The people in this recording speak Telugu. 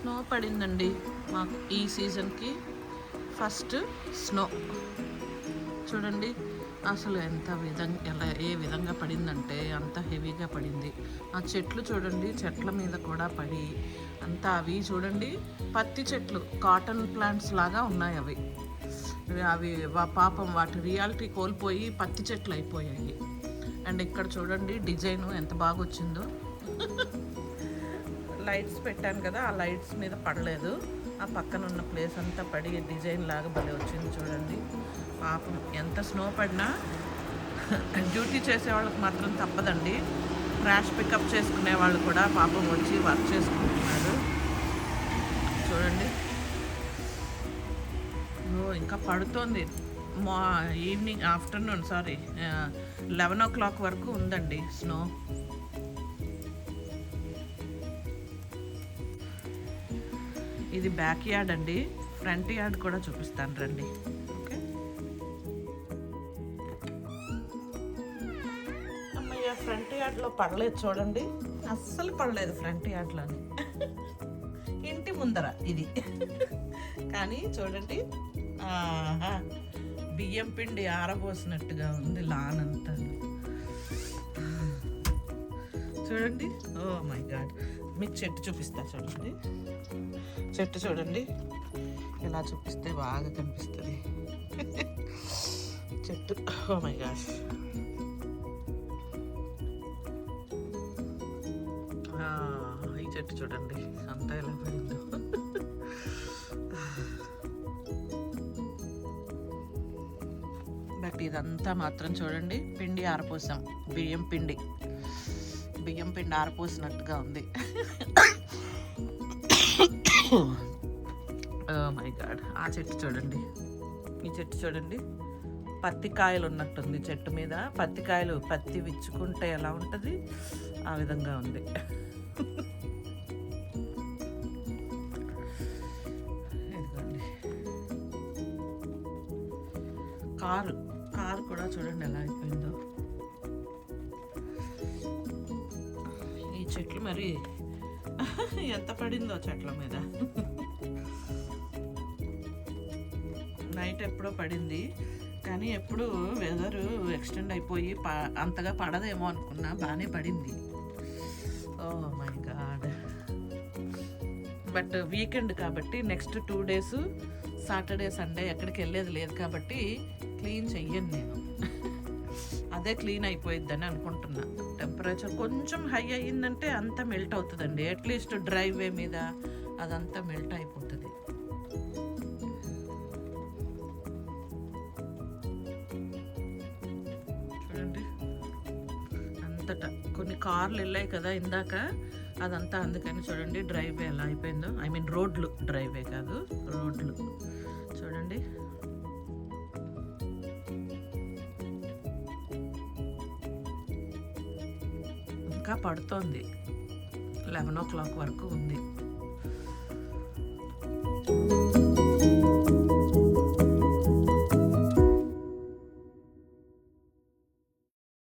స్నో పడిందండి మాకు ఈ సీజన్కి ఫస్ట్ స్నో చూడండి అసలు ఎంత విధంగా ఎలా ఏ విధంగా పడిందంటే అంత హెవీగా పడింది. ఆ చెట్లు చూడండి చెట్ల మీద కూడా పడి అంతా అవి చూడండి పత్తి చెట్లు కాటన్ ప్లాంట్స్ లాగా ఉన్నాయి అవి. అవి వా- పాపం వాటి రియాలిటీ కోల్పోయి పత్తి చెట్లు అయిపోయాయి. అండ్ ఇక్కడ చూడండి డిజైన్ ఎంత బాగా వచ్చిందో లైట్స్ పెట్టాను కదా ఆ లైట్స్ మీద పడలేదు. ఆ పక్కన ఉన్న ప్లేస్ అంతా పడి డిజైన్ లాగా భలే వచ్చింది చూడండి. పాపం ఎంత స్నో పడినా డ్యూటీ చేసే వాళ్ళకి మాత్రం తప్పదండి. క్రాష్ పికప్ చేసుకునే వాళ్ళు కూడా పాపం వచ్చి వర్క్ చేసుకుంటున్నారు. చూడండి. ఇంకా పడుతోంది. మా evening afternoon sorry eleven o'clock వరకు ఉందండి స్నో. ఇది బ్యాక్ యార్డ్ అండి. ఫ్రంట్ యార్డ్ కూడా చూపిస్తాను రండి. ఓకే? అమ్మయ్య ఫ్రంట్ యార్డ్లో పడలేదు చూడండి. అస్సలు పడలేదు ఫ్రంట్ యార్డ్లోని. ఇంటి ముందర ఇది. కానీ చూడండి బియ్యం పిండి ఆరబోసినట్టుగా ఉంది లాన్ అంతా. చూడండి. Oh my god. మీకు చెట్టు చూపిస్తా చూడండి. చెట్టు చూడండి. ఇలా చూపిస్తే బాగా కనిపిస్తుంది. చెట్టు. ఓ మై గాడ్ ఈ చెట్టు చూడండి. అంతా ఎలా పడిందో బట్ ఇదంతా మాత్రం చూడండి. పిండి ఆరపోసాం. బియ్యం పిండి. బియ్యం పిండి ఆరిపోసినట్టుగా ఉంది. Oh మై గాడ్ ఆ చెట్టు చూడండి. ఈ చెట్టు చూడండి. పత్తి కాయలు ఉన్నట్టుంది చెట్టు మీద. పత్తి కాయలు పత్తి విచ్చుకుంటే ఎలా ఉంటుంది? ఆ విధంగా ఉంది. కారు. కారు కూడా చూడండి ఎలా అయిపోయిందో. చెట్లు మరి? ఎంత పడిందో చెట్ల మీద? నైట్ ఎప్పుడో పడింది కానీ ఎప్పుడు వెదర్ ఎక్స్టెండ్ అయిపోయి ప అంతగా పడదేమో అనుకున్నా బాగానే పడింది. Oh my God but weekend కాబట్టి next two days Saturday Sunday ఎక్కడికి వెళ్ళేది లేదు కాబట్టి క్లీన్ చెయ్యను నేను. అదే క్లీన్ అయిపోయిద్దని అనుకుంటున్నా. టెంపరేచర్ కొంచెం హై అయ్యిందంటే అంతా మెల్ట్ అవుతుందండి. అట్లీస్ట్ డ్రైవే మీద అదంతా మెల్ట్ అయిపోతుంది. చూడండి. అంతటా కొన్ని కార్లు వెళ్ళాయి కదా ఇందాక. అదంతా అందుకని చూడండి డ్రైవే ఎలా అయిపోయిందో. ఐ మీన్ రోడ్లు. డ్రైవే కాదు రోడ్లు. చూడండి. ఇంకా పడుతోంది. లెవెన్ ఓ క్లాక్ వరకు ఉంది.